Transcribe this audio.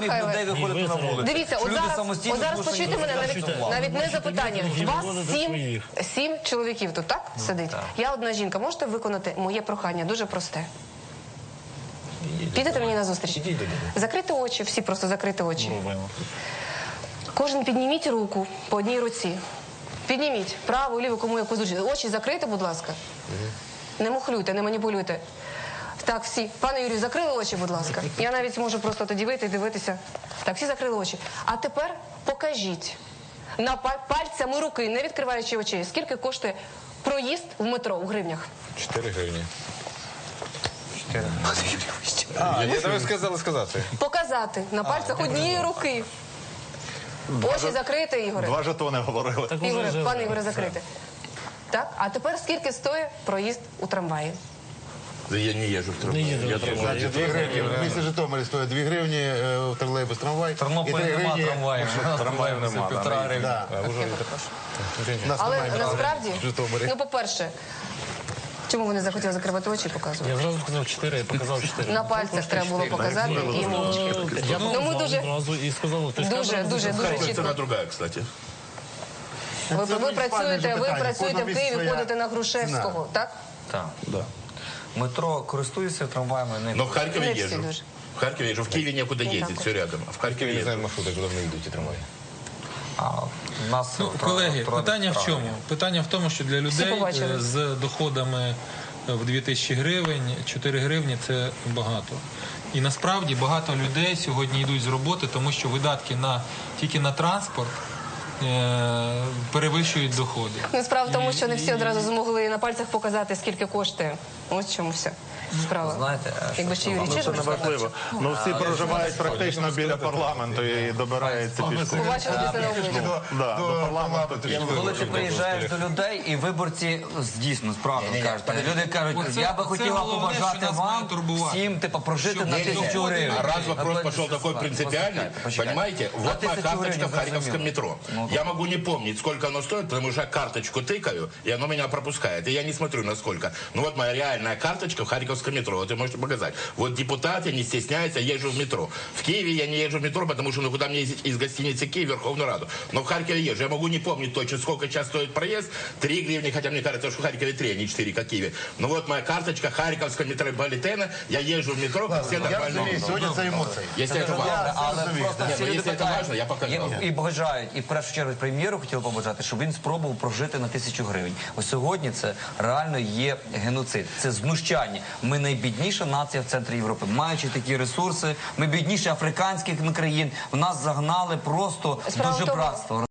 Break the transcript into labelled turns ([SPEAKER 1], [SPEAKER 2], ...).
[SPEAKER 1] Михайле.
[SPEAKER 2] людей виходити на вулицю.
[SPEAKER 1] Дивіться, от
[SPEAKER 2] Що люди
[SPEAKER 1] зараз,
[SPEAKER 2] самостійно
[SPEAKER 1] от зараз
[SPEAKER 2] змушені
[SPEAKER 1] почуйте мене навіть, навіть не запитання.
[SPEAKER 3] Ні,
[SPEAKER 1] Вас сім, сім чоловіків тут, так? Сидить. Я одна жінка. Можете виконати моє прохання? Дуже просте. Підете мені на зустріч? Закрити очі, всі просто закрити очі. Кожен підніміть руку по одній руці. Підніміть праву, ліву, кому яку зручно. Очі закрити, будь ласка. Не мухлюйте, не маніпулюйте. Так, всі. Пане Юрію, закрили очі, будь ласка. Я навіть можу просто тоді вийти і дивитися. Так, всі закрили очі. А тепер покажіть на пальцями руки, не відкриваючи очей, скільки коштує проїзд в метро у гривнях.
[SPEAKER 4] 4 гривні. А, я тобі сказали сказати.
[SPEAKER 1] Показати на пальцях однієї руки. Очі закрити, Ігоре.
[SPEAKER 5] Два жетони говорили.
[SPEAKER 1] Ігоре, пане Ігоре, закрити. Так, а тепер скільки стоїть проїзд у трамваї?
[SPEAKER 6] Да я не езжу в
[SPEAKER 3] Не
[SPEAKER 6] трамвай.
[SPEAKER 3] їду
[SPEAKER 6] Я
[SPEAKER 3] в трамвай.
[SPEAKER 6] трамвай.
[SPEAKER 5] Значить, 2 гривні в місті Житомирі стоїть 2 гривні е, в тролейбус трамвай.
[SPEAKER 2] Тернополі
[SPEAKER 5] і три
[SPEAKER 2] нема
[SPEAKER 5] гривні-
[SPEAKER 2] трамваїв.
[SPEAKER 5] Трамваїв нема.
[SPEAKER 2] півтора
[SPEAKER 5] да,
[SPEAKER 2] гривні.
[SPEAKER 5] да.
[SPEAKER 4] А вже також.
[SPEAKER 5] Нас
[SPEAKER 1] Але
[SPEAKER 5] немає
[SPEAKER 1] насправді,
[SPEAKER 5] в Житомирі.
[SPEAKER 1] ну, по-перше, чому вони захотіли закривати очі і показувати?
[SPEAKER 3] Я зразу сказав 4, я показав 4.
[SPEAKER 1] На пальцях треба було показати і мовчки.
[SPEAKER 3] Я
[SPEAKER 1] Ну, ми дуже-
[SPEAKER 3] одразу і сказав, ти
[SPEAKER 1] Дуже,
[SPEAKER 3] сказав,
[SPEAKER 1] дуже, дуже
[SPEAKER 6] Харьков
[SPEAKER 1] чітко.
[SPEAKER 6] цена другая, кстати.
[SPEAKER 1] Ви,
[SPEAKER 5] Це
[SPEAKER 1] ви працюєте, ви працюєте в Києві, ходите на Грушевського, так?
[SPEAKER 2] Так.
[SPEAKER 6] Да.
[SPEAKER 2] Метро користуються трамваями, не
[SPEAKER 6] Но в Харькове
[SPEAKER 1] Не.
[SPEAKER 6] В Харькове езжу. В Киеве некуда
[SPEAKER 1] Не
[SPEAKER 6] ездить,
[SPEAKER 1] так
[SPEAKER 6] все рядом. А в Харькове
[SPEAKER 4] не
[SPEAKER 6] езжу.
[SPEAKER 4] знаю маршрути, куди вони йдуть ті трамваї.
[SPEAKER 2] А у нас
[SPEAKER 7] Ну,
[SPEAKER 2] тра-
[SPEAKER 7] колеги,
[SPEAKER 2] тра-
[SPEAKER 7] питання в чому? Питання в тому, що для людей
[SPEAKER 1] побачили.
[SPEAKER 7] е, з доходами е, в 2000 гривень 4 гривні це багато. І насправді багато людей сьогодні йдуть з роботи, тому що видатки на тільки на транспорт перевищують доходи.
[SPEAKER 1] Ну, справа в тому, що не всі одразу змогли на пальцях показати, скільки коштує. Ось чому вся справа.
[SPEAKER 2] Знаєте,
[SPEAKER 1] Якби ще Юрій
[SPEAKER 5] Ну, це
[SPEAKER 1] Чижик
[SPEAKER 5] не важливо. Ну всі проживають практично біля парламенту і добираються
[SPEAKER 1] побачили.
[SPEAKER 5] Да, до парламенту.
[SPEAKER 2] Коли ти приїжджаєш до людей і виборці дійсно справду кажуть, люди кажуть, я би хотіла побажати вам всім типу, прожити на тисячу гривень.
[SPEAKER 6] А раз вопрос
[SPEAKER 2] Ну,
[SPEAKER 6] пошел такой принципиальный, понимаете, вот моя карточка в Харьковском метро.
[SPEAKER 2] Ну,
[SPEAKER 6] Я могу не помнить, сколько оно стоит, потому что я карточку тыкаю, и оно меня пропускает. И я не смотрю на. Ну вот моя реальная карточка в Харьковском метро. Вот вы можете показать. Вот депутат, я не стесняюсь, я езжу в метро. В Киеве я не езжу в метро, потому что ну куда мне ездить из гостиницы Киев в Верховную Раду. Но в Харькове езжу. Я могу не помнить точно, сколько сейчас стоит проезд. Три гривны, хотя мне кажется, что в Харькове три, а не четыре, как в Киеве. Но вот моя карточка Харьковского метрополитена. Я езжу в метро, как все
[SPEAKER 5] Я
[SPEAKER 6] нормальные
[SPEAKER 5] розумію,
[SPEAKER 6] люди.
[SPEAKER 5] сьогодні це емоції.
[SPEAKER 6] Если это важно.
[SPEAKER 2] Але
[SPEAKER 5] розумію,
[SPEAKER 2] просто
[SPEAKER 6] да.
[SPEAKER 2] всі
[SPEAKER 6] Ні, ну,
[SPEAKER 2] люди
[SPEAKER 6] якщо це
[SPEAKER 2] питають,
[SPEAKER 6] важно, я покажу.
[SPEAKER 2] і- і бажають, і в першу чергу прем'єру хотіли побажати, щоб він спробував прожити на тисячу гривень. Ось сьогодні це реально є геноцид. Це знущання. Ми найбідніша нація в центрі Європи, маючи такі ресурси. Ми бідніші африканських країн. В нас загнали просто
[SPEAKER 1] Справа
[SPEAKER 2] до жебратства.